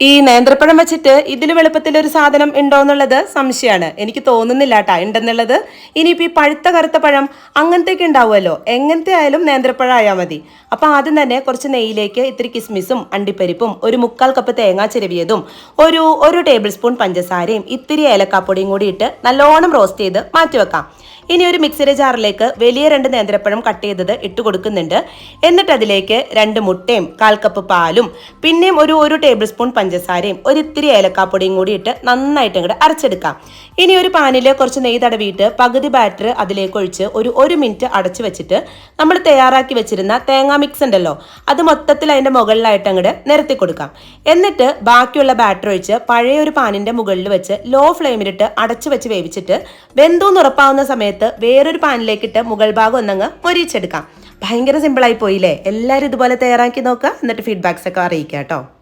ഈ നേന്ത്രപ്പഴം വെച്ചിട്ട് ഇതിൽ വെളുപ്പത്തിൽ ഒരു സാധനം ഉണ്ടോ എന്നുള്ളത് സംശയമാണ്. എനിക്ക് തോന്നുന്നില്ല കേട്ടാ ഉണ്ടെന്നുള്ളത്. ഇനിയിപ്പോൾ ഈ പഴുത്ത കറുത്ത പഴം അങ്ങനത്തെയൊക്കെ ഉണ്ടാവുമല്ലോ. എങ്ങനത്തെ ആയാലും നേന്ത്രപ്പഴം ആയാൽ മതി. അപ്പോൾ ആദ്യം തന്നെ കുറച്ച് നെയ്യിലേക്ക് ഇത്തിരി കിസ്മിസും അണ്ടിപ്പരിപ്പും ഒരു മുക്കാൽ കപ്പ് തേങ്ങ ചിരവിയതും ഒരു ഒരു ടേബിൾ സ്പൂൺ പഞ്ചസാരയും ഇത്തിരി ഏലക്കാപ്പൊടിയും കൂടി ഇട്ട് നല്ലോണം റോസ്റ്റ് ചെയ്ത് മാറ്റി വെക്കാം ഇനി ഒരു മിക്സിയുടെ ജാറിലേക്ക് വലിയ രണ്ട് നേന്ത്രപ്പഴം കട്ട് ചെയ്തത് ഇട്ട് കൊടുക്കുന്നുണ്ട്. എന്നിട്ട് അതിലേക്ക് രണ്ട് മുട്ടയും കാൽ കപ്പ് പാലും പിന്നെയും ഒരു ഒരു ടേബിൾ സ്പൂൺ പഞ്ചസാരയും ഒരു ഇത്തിരി ഏലക്കാപ്പൊടിയും കൂടി ഇട്ട് നന്നായിട്ട് ഇങ്ങോട്ട് അരച്ചെടുക്കാം. ഇനി ഒരു പാനിൽ കുറച്ച് നെയ്യ് തടവിയിട്ട് പകുതി ബാറ്റർ അതിലേക്ക് ഒഴിച്ച് ഒരു ഒരു മിനിറ്റ് അടച്ചു വെച്ചിട്ട് നമ്മൾ തയ്യാറാക്കി വെച്ചിരുന്ന തേങ്ങാ മിക്സ് ഉണ്ടല്ലോ അത് മൊത്തത്തിൽ അതിന്റെ മുകളിലായിട്ട് അങ്ങോട്ട് നിരത്തി കൊടുക്കാം. എന്നിട്ട് ബാക്കിയുള്ള ബാറ്റർ ഒഴിച്ച് പഴയ ഒരു പാനിന്റെ മുകളിൽ വെച്ച് ലോ ഫ്ലെയിമിലിട്ട് അടച്ചു വെച്ച് വേവിച്ചിട്ട് ബന്ധുവെന്ന് ഉറപ്പാവുന്ന സമയത്ത് വേറൊരു പാനിലേക്ക് ഇട്ട് മുകൾ ഭാഗം ഒന്നങ്ങ് മൊരിച്ചെടുക്കാം. ഭയങ്കര സിമ്പിളായി പോയില്ലേ? എല്ലാവരും ഇതുപോലെ തയ്യാറാക്കി നോക്കുക. എന്നിട്ട് ഫീഡ്ബാക്സ് ഒക്കെ അറിയിക്കാം കേട്ടോ.